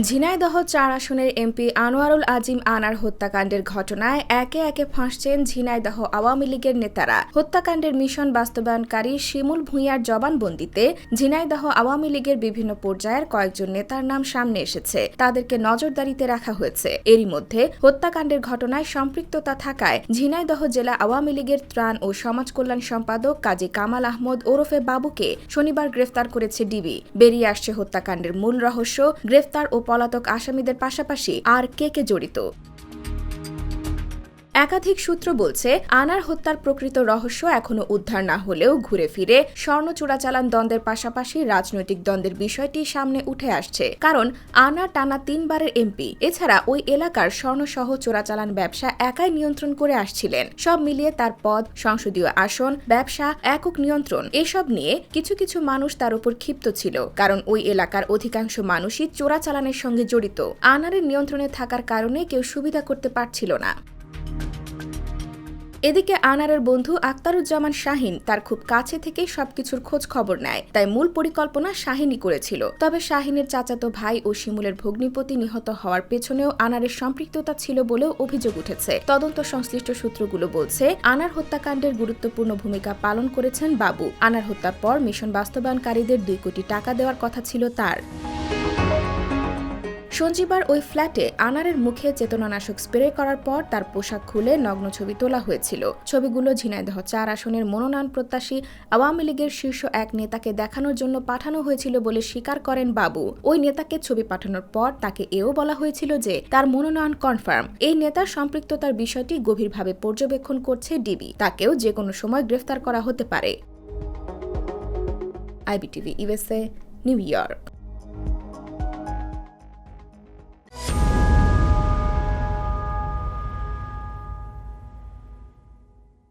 ঝিনাইদহ চার আসনের এমপি আনোয়ারুল আজিম আনার হত্যাকাণ্ডের ঘটনায় একে একে ফাঁসছেন ঝিনাইদহ আওয়ামী লীগের নেতারা। হত্যাকাণ্ডের মিশন বাস্তবায়নকারী শিমুল ভূঁইয়ার জবানবন্দিতে ঝিনাইদহ আওয়ামী লীগের বিভিন্ন পর্যায়ের কয়েকজন নেতার নাম সামনে এসেছে। তাদেরকে নজরদারিতে রাখা হয়েছে। এরই মধ্যে হত্যাকাণ্ডের ঘটনায় সম্পৃক্ততা থাকায় ঝিনাইদহ জেলা আওয়ামী লীগের ত্রাণ ও সমাজ কল্যাণ সম্পাদক কাজী কামাল আহমদ ওরফে বাবুকে শনিবার গ্রেফতার করেছে ডিবি। বেরিয়ে আসছে হত্যাকাণ্ডের মূল রহস্য, গ্রেফতার ও পলাতক আসামিদের পাশাপাশি আর কে কে জড়িত? একাধিক সূত্র বলছে, আনার হত্যার প্রকৃত রহস্য এখনও উদ্ধার না হলেও ঘুরে ফিরে স্বর্ণ চোরাচালান দ্বন্দ্বের পাশাপাশি রাজনৈতিক দ্বন্দ্বের বিষয়টি সামনে উঠে আসছে। কারণ, আনা টানা তিনবারের এমপি, এছাড়া ওই এলাকার স্বর্ণসহ চোরাচালান ব্যবসা একাই নিয়ন্ত্রণ করে আসছিলেন। সব মিলিয়ে তার পদ, সংসদীয় আসন, ব্যবসা, একক নিয়ন্ত্রণ, এসব নিয়ে কিছু কিছু মানুষ তার উপর ক্ষিপ্ত ছিল। কারণ, ওই এলাকার অধিকাংশ মানুষই চোরাচালানের সঙ্গে জড়িত। আনারের নিয়ন্ত্রণে থাকার কারণে কেউ সুবিধা করতে পারছিল না। এদিকে আনারের বন্ধু আক্তারুজ্জামান শাহিন তার খুব কাছে থেকেই সবকিছুর খোঁজ খবর নেয়, তাই মূল পরিকল্পনা শাহিনই করেছিল। তবে শাহিনের চাচাতো ভাই ও শিমুলের ভগ্নিপতি নিহত হওয়ার পেছনেও আনারের সম্পৃক্ততা ছিল বলেও অভিযোগ উঠেছে। তদন্ত সংশ্লিষ্ট সূত্রগুলো বলছে, আনার হত্যাকাণ্ডের গুরুত্বপূর্ণ ভূমিকা পালন করেছেন বাবু। আনার হত্যার পর মিশন বাস্তবায়নকারীদের দুই কোটি টাকা দেওয়ার কথা ছিল তার। সঞ্জীবার ওই ফ্ল্যাটে আনারের মুখে চেতনানাশক স্প্রে করার পর তার পোশাক খুলে নগ্ন ছবি তোলা হয়েছিল। ছবিগুলো ঝিনাইদহ চার আসনের মনোনয়ন প্রত্যাশী আওয়ামী লীগের শীর্ষ এক নেতাকে দেখানোর জন্য পাঠানো হয়েছিল বলে স্বীকার করেন বাবু। ওই নেতাকে ছবি পাঠানোর পর তাকে এও বলা হয়েছিল যে তার মনোনয়ন কনফার্ম। এই নেতার সম্পৃক্ততার বিষয়টি গভীরভাবে পর্যবেক্ষণ করছে ডিবি। তাকেও যে কোনো সময় গ্রেফতার করা হতে পারে। IBTV USA New York.